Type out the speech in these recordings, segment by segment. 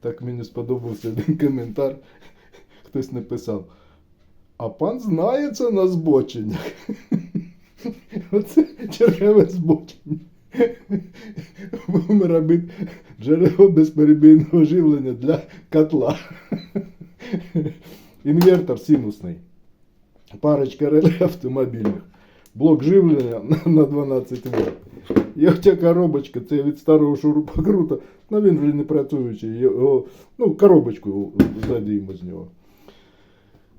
Так мені сподобався один коментар. Хтось написав. А пан знається на збоченнях. Оце чергове збочення. Будемо робити джерело безперебійного живлення для котла. Інвертор синусний. Парочка реле автомобільних. Блок живлення на- на 12 вольт. І оця коробочка, це від старого шурупокрута, ну він вже не працюючий. Його, ну, коробочку задіємо з нього.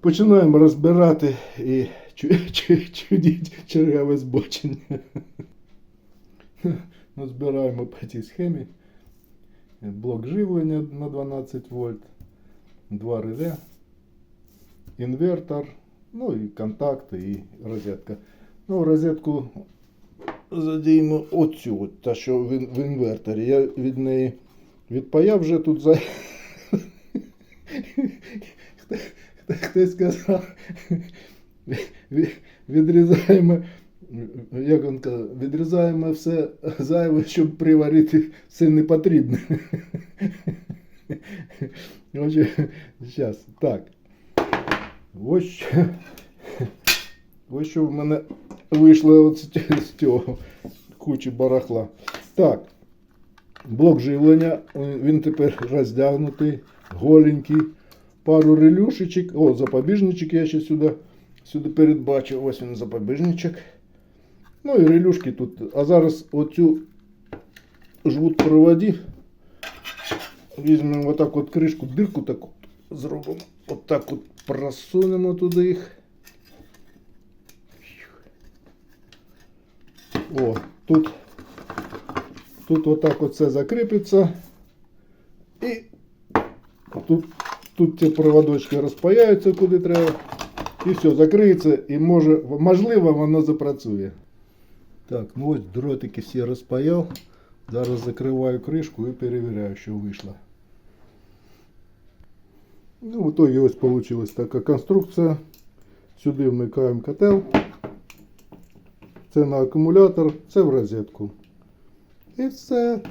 Починаємо розбирати і чу- чу- чудіть чергове збочення. Ну, збираємо по цій схемі. Блок живлення на 12 вольт, два реле, інвертор, ну і контакти, і розетка. Ну, розетку задіємо оцю, от, та, що в, в інверторі. Я від неї відпаяв вже тут за. Хто- хто- Хтось сказав, відрізаємо, як він казав, відрізаємо все зайве, щоб приварити все непотрібне. Зараз, так. Ось, ось що в мене вийшло от з цього кучі барахла. Так. Блок живлення, е, він тепер роздягнутий, голенький. Пару релюшечок. О, запобіжничок я ще сюди, сюди передбачив. Ось він запобіжничок. Ну і релюшки тут. А зараз оцю жгут проводів. Візьмемо отак от кришку, дирку таку зробимо. Отак от просунемо туди їх. О, тут, тут отак от все закріпиться. І тут, тут ці проводочки розпаяються куди треба. І все, закриється і може, можливо, воно запрацює. Так, ну ось дротики всі розпаяв. Зараз закриваю кришку і перевіряю, що вийшло. Ну, в итоге ось получилась така конструкція. Сюди вмикаємо котел. Це на акумулятор, це в розетку. І все.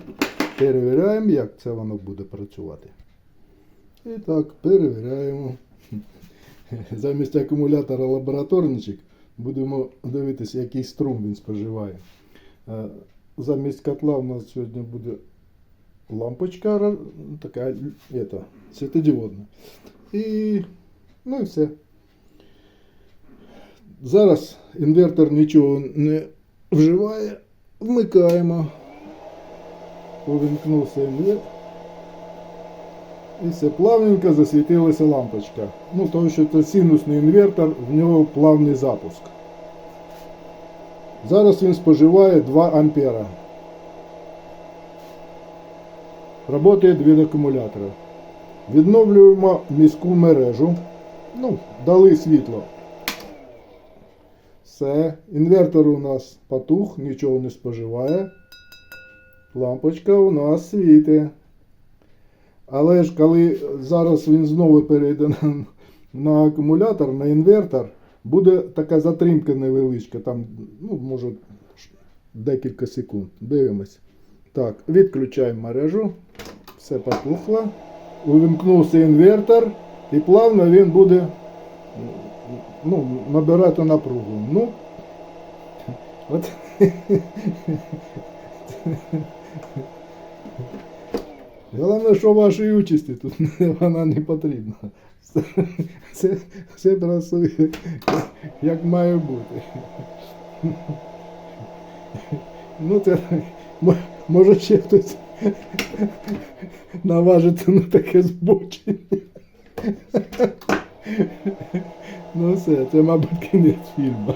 Перевіряємо, як це воно буде працювати. І так, перевіряємо. Замість акумулятора лабораторничок будемо дивитися, який струм він споживає. Е, Замість котла у нас сьогодні буде лампочка така это, світодіодна. І, ну і все. Зараз інвертор нічого не вживає. Вмикаємо. Увімкнувся інвертор. І все плавненько засвітилася лампочка. Ну, тому що це синусний інвертор, в нього плавний запуск. Зараз він споживає 2 ампера. Работає від акумулятора. Відновлюємо міську мережу. Ну, дали світло. Все. Інвертор у нас потух, нічого не споживає. Лампочка у нас світить. Але ж коли зараз він знову перейде на, на акумулятор, на інвертор, буде така затримка невеличка, там, ну, може, декілька секунд. Дивимось. Так, відключаємо мережу. Все потухло. Увімкнувся інвертор і плавно він буде ну, набирати напругу. Ну, от. Головне, що вашої участі тут вона не потрібна. Це, це, це працює як має бути. Ну, це може ще хтось наважиться на таке збочення. Ну все, це, мабуть, кінець фільму.